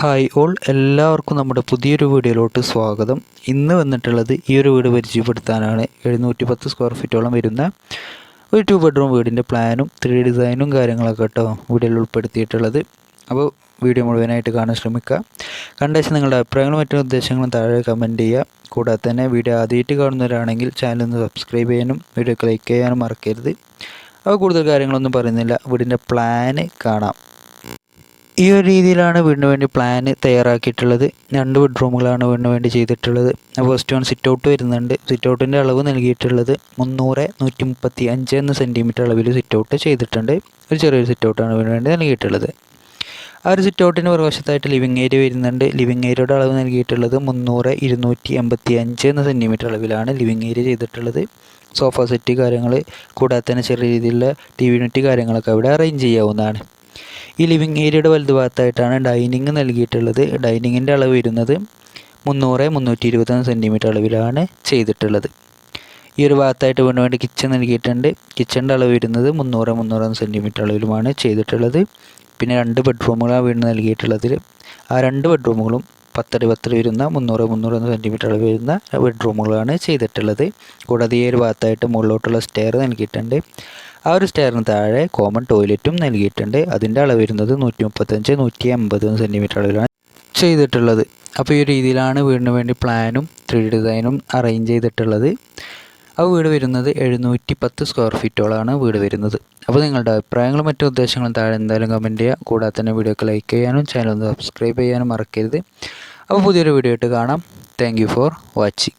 Hi all എല്ലാവർക്കും നമ്മുടെ പുതിയൊരു വീഡിയോയിലോട്ട് സ്വാഗതം. ഇന്ന് വന്നിട്ടുള്ളത് ഈ ഒരു വീട് പരിചയപ്പെടുത്താനാണ്. എഴുന്നൂറ്റി പത്ത് സ്ക്വയർ ഫീറ്റോളം വരുന്ന ഒരു ടു ബെഡ്റൂം വീടിന്റെ പ്ലാനും ത്രീ ഡിസൈനും കാര്യങ്ങളൊക്കെ കേട്ടോ വീഡിയോയിൽ ഉൾപ്പെടുത്തിയിട്ടുള്ളത്. അപ്പോൾ വീഡിയോ മുഴുവനായിട്ട് കാണാൻ ശ്രമിക്കുക. കണ്ടേച്ച് നിങ്ങളുടെ അഭിപ്രായങ്ങളും മറ്റു നിർദ്ദേശങ്ങളും താഴെ കമന്റ് ചെയ്യുക. കൂടാതെ തന്നെ വീഡിയോ ആദ്യമായിട്ട് കാണുന്നവരാണെങ്കിൽ ചാനൽ ഒന്ന് സബ്സ്ക്രൈബ് ചെയ്യാനും വീഡിയോ ക്ലിക്ക് ചെയ്യാനും മറക്കരുത്. അപ്പോൾ കൂടുതൽ കാര്യങ്ങളൊന്നും പറയുന്നില്ല. വീടിന്റെ പ്ലാന് കാണാം. ഈ ഒരു രീതിയിലാണ് വീടിന് വേണ്ടി പ്ലാൻ തയ്യാറാക്കിയിട്ടുള്ളത്. രണ്ട് ബെഡ്റൂമുകളാണ് വീടിന് വേണ്ടി ചെയ്തിട്ടുള്ളത്. ഫസ്റ്റ് വൺ സിറ്റ് ഔട്ട് വരുന്നുണ്ട്. സിറ്റ് ഔട്ടിന്റെ അളവ് നൽകിയിട്ടുള്ളത് മുന്നൂറ് നൂറ്റി മുപ്പത്തി അഞ്ച് എന്ന സെന്റിമീറ്റർ അളവിൽ സിറ്റ് ഔട്ട് ചെയ്തിട്ടുണ്ട്. ഒരു ചെറിയൊരു സിറ്റ് ഔട്ടാണ് വീടിന് വേണ്ടി നൽകിയിട്ടുള്ളത്. ആ ഒരു സിറ്റ് ഔട്ടിന് പുറവശത്തായിട്ട് ലിവിങ് ഏരിയ വരുന്നുണ്ട്. ലിവിങ് ഏരിയയുടെ അളവ് നൽകിയിട്ടുള്ളത് മുന്നൂറ് ഇരുന്നൂറ്റി എൺപത്തി അഞ്ച് എന്ന സെന്റിമീറ്റർ അളവിലാണ് ലിവിങ് ഏരിയ ചെയ്തിട്ടുള്ളത്. സോഫ സെറ്റ് കാര്യങ്ങൾ കൂടാതെ തന്നെ ചെറിയ രീതിയിലുള്ള ടി വി യൂണിറ്റ് കാര്യങ്ങളൊക്കെ അവിടെ അറേഞ്ച് ചെയ്യാവുന്നതാണ്. ഈ ലിവിങ് ഏരിയയുടെ വലതുഭാഗത്തായിട്ടാണ് ഡൈനിങ് നൽകിയിട്ടുള്ളത്. ഡൈനിങ്ങിന്റെ അളവ് വരുന്നത് മുന്നൂറ് മുന്നൂറ്റി ഇരുപത്തൊന്ന് സെന്റിമീറ്റർ അളവിലാണ് ചെയ്തിട്ടുള്ളത്. ഈ ഒരു ഭാഗത്തായിട്ട് വീണ്ടും വേണ്ടി കിച്ചൺ നൽകിയിട്ടുണ്ട്. കിച്ചണിന്റെ അളവ് വരുന്നത് മുന്നൂറ് മുന്നൂറ് സെന്റിമീറ്റർ അളവിലുമാണ് ചെയ്തിട്ടുള്ളത്. പിന്നെ രണ്ട് ബെഡ്റൂമുകളാണ് വീട് നൽകിയിട്ടുള്ളതിൽ ആ രണ്ട് ബെഡ്റൂമുകളും പത്തടി പത്തടി വരുന്ന മുന്നൂറ് മുന്നൂറ് സെന്റിമീറ്റർ അളവ് വരുന്ന ബെഡ്റൂമുകളാണ് ചെയ്തിട്ടുള്ളത്. കൂടാതെ ഈ ഒരു ഭാഗത്തായിട്ട് മുകളിലോട്ടുള്ള സ്റ്റെയർ നൽകിയിട്ടുണ്ട്. ആ ഒരു സ്റ്റെയറിന് താഴെ കോമൺ ടോയ്ലറ്റും നൽകിയിട്ടുണ്ട്. അതിന്റെ അളവ് വരുന്നത് നൂറ്റി മുപ്പത്തഞ്ച് നൂറ്റി അമ്പത് സെന്റിമീറ്റർ അളവിലാണ് ചെയ്തിട്ടുള്ളത്. അപ്പോൾ ഈ രീതിയിലാണ് വീടിന് വേണ്ടി പ്ലാനും ത്രീ ഡിസൈനും അറേഞ്ച് ചെയ്തിട്ടുള്ളത്. ആ വീട് വരുന്നത് എഴുന്നൂറ്റി പത്ത് സ്ക്വയർ ഫീറ്റോളാണ് വീട് വരുന്നത്. അപ്പോൾ നിങ്ങളുടെ അഭിപ്രായങ്ങളും മറ്റു ഉദ്ദേശങ്ങളും താഴെ എന്തായാലും കമന്റ് ചെയ്യുക. കൂടാതെ തന്നെ വീഡിയോക്ക് ലൈക്ക് ചെയ്യാനും ചാനൽ ഒന്ന് സബ്സ്ക്രൈബ് ചെയ്യാനും മറക്കരുത്. അപ്പോൾ പുതിയൊരു വീഡിയോ ആയിട്ട് കാണാം. Thank for watching